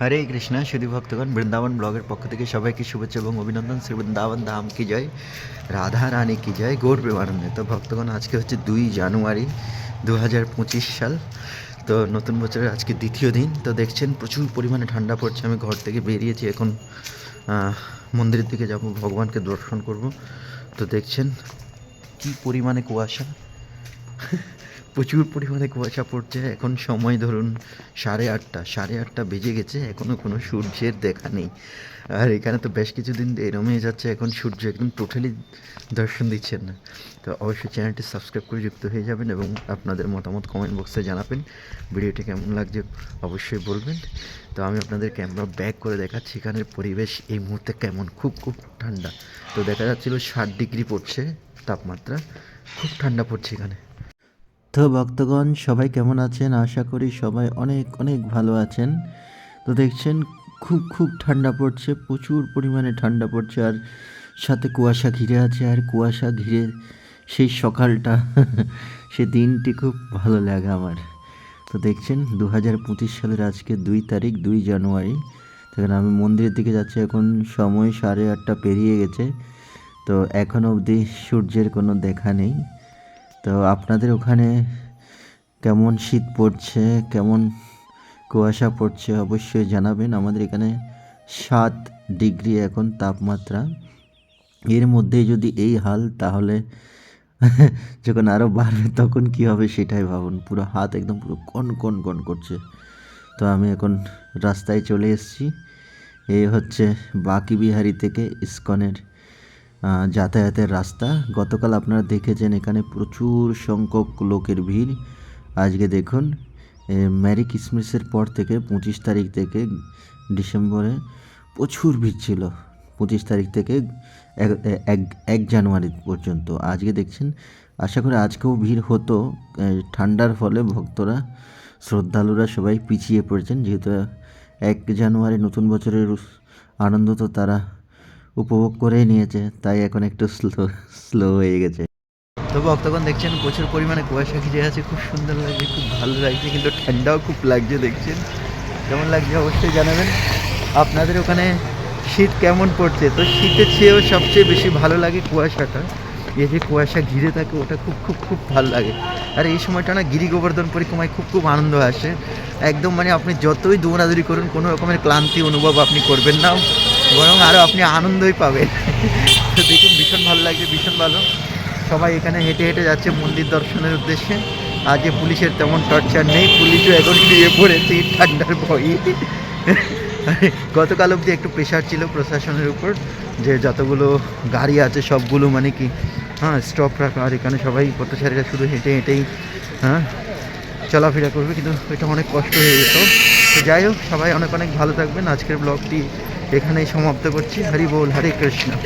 হরে কৃষ্ণা সুধী ভক্তগণ, বৃন্দাবন ব্লগের পক্ষ থেকে সবাইকে শুভেচ্ছা এবং অভিনন্দন। শ্রী বৃন্দাবন ধাম কি জয়, রাধা রানী কি জয়, গৌর প্রেমানন্দে। তো ভক্তগণ, আজকে হচ্ছে দুই জানুয়ারি দু হাজার পঁচিশ সাল। তো নতুন বছরের আজকে দ্বিতীয় দিন। তো দেখছেন, প্রচুর পরিমাণে ঠান্ডা পড়ছে। আমি ঘর থেকে বেরিয়েছি, এখন মন্দিরের দিকে যাব, ভগবানকে দর্শন করব। তো দেখছেন, কি পরিমাণে কুয়াশা। প্রচুর পরিমাণে কুয়াশা পড়ছে। এখন সময় ধরুন সাড়ে আটটা সাড়ে আটটা বেজে গেছে এখনও কোনো সূর্যের দেখা নেই। আর এখানে তো বেশ কিছুদিন এরমই যাচ্ছে, এখন সূর্য একদম টোটালি দর্শন দিচ্ছেন না। তো অবশ্যই চ্যানেলটি সাবস্ক্রাইব করে যুক্ত হয়ে যাবেন এবং আপনাদের মতামত কমেন্ট বক্সে জানাবেন। ভিডিওটি কেমন লাগছে অবশ্যই বলবেন। তো আমি আপনাদের ক্যামেরা ব্যাক করে দেখাচ্ছি, এখানের পরিবেশ এই মুহূর্তে কেমন? খুব খুব ঠান্ডা। তো দেখা যাচ্ছিল ষাট ডিগ্রি পড়ছে তাপমাত্রা, খুব ঠান্ডা পড়ছে এখানে। তো ভক্তগণ, সবাই কেমন আছেন? আশা করি সবাই অনেক অনেক ভালো আছেন। তো দেখছেন, খুব খুব ঠান্ডা পড়ছে, প্রচুর পরিমাণে ঠান্ডা পড়ছে, আর সাথে কুয়াশা ঘিরে আছে, আর কুয়াশা ঘিরে সেই সকালটা সে দিনটি খুব ভালো লাগে আমার। তো দেখছেন দু হাজার পঁচিশ সালের আজকে দুই তারিখ, দুই জানুয়ারি। সেখানে আমি মন্দিরের দিকে যাচ্ছি, এখন সময় সাড়ে আটটা পেরিয়ে গেছে। তো এখনও অবধি সূর্যের কোনো দেখা নেই। তো আপনাদের ওখানে কেমন শীত পড়ছে, কেমন কুয়াশা পড়ছে অবশ্যই জানাবেন। আমাদের এখানে সাত ডিগ্রি এখন তাপমাত্রা। এর মধ্যে যদি এই হাল তাহলে যখন আরও বাড়বে তখন কি হবে সেটাই ভাবুন। পুরো হাত একদম পুরো কন কন কন করছে। তো আমি এখন রাস্তায় চলে এসেছি। এই হচ্ছে বাকি বিহারি থেকে ইস্কনের যাতায়াতের রাস্তা। গতকাল আপনারা দেখেছেন এখানে প্রচুর সংখ্যক লোকের ভিড়। আজকে দেখুন ম্যারি ক্রিসমাসের পর থেকে পঁচিশ তারিখ থেকে ডিসেম্বরে প্রচুর ভিড় ছিল। পঁচিশ তারিখ থেকে এক- এক জানুয়ারি পর্যন্ত। আজকে দেখছেন, আশা করি আজকেও ভিড় হতো। ঠান্ডার ফলে ভক্তরা, শ্রদ্ধালুরা সবাই পিছিয়ে পড়েছেন। যেহেতু এক জানুয়ারি নতুন বছরের আনন্দ তো তারা উপভোগ করেই নিয়েছে, তাই এখন একটু স্লো স্লো হয়ে গেছে। তো ভক্তগণ দেখছেন, প্রচুর পরিমাণে কুয়াশা ঘিরে আছে, খুব সুন্দর লাগছে, খুব ভালো লাগছে, কিন্তু ঠান্ডাও খুব লাগছে, দেখছেন? কেমন লাগছে অবশ্যই জানাবেন। আপনাদের ওখানে শীত কেমন পড়ছে? তো শীতের চেয়েও সবচেয়ে বেশি ভালো লাগে কুয়াশাটা। এই যে কুয়াশা ঘিরে থাকে, ওটা খুব খুব খুব ভালো লাগে। আর এই সময়টা না গিরি গোবর্ধন পরিক্রমায় খুব খুব আনন্দ আসে। একদম মানে আপনি যতই দৌড়াদৌড়ি করুন, কোনো রকমের ক্লান্তি অনুভব আপনি করবেন না। বরং আরও আপনি আনন্দই পাবেন। তো দেখুন, ভীষণ ভালো লাগছে, ভীষণ ভালো। সবাই এখানে হেঁটে হেঁটে যাচ্ছে মন্দির দর্শনের উদ্দেশ্যে। আজকে পুলিশের তেমন টর্চার নেই, পুলিশও এখন শুয়ে পড়েছে ঠান্ডার ভয়ে। গতকাল অবধি একটু প্রেশার ছিল প্রশাসনের উপর, যে যতগুলো গাড়ি আছে সবগুলো মানে কি হ্যাঁ স্টপ রাখা। আর এখানে সবাই পথচারীরা শুধু হেঁটে হেঁটেই হ্যাঁ চলাফেরা করবে। কিন্তু এটা অনেক কষ্ট হয়ে যেত। তো যাই হোক, সবাই অনেক অনেক ভালো থাকবেন। আজকের ব্লগটি এখানেই সমাপ্ত করছি। হরি বল হরে কৃষ্ণ।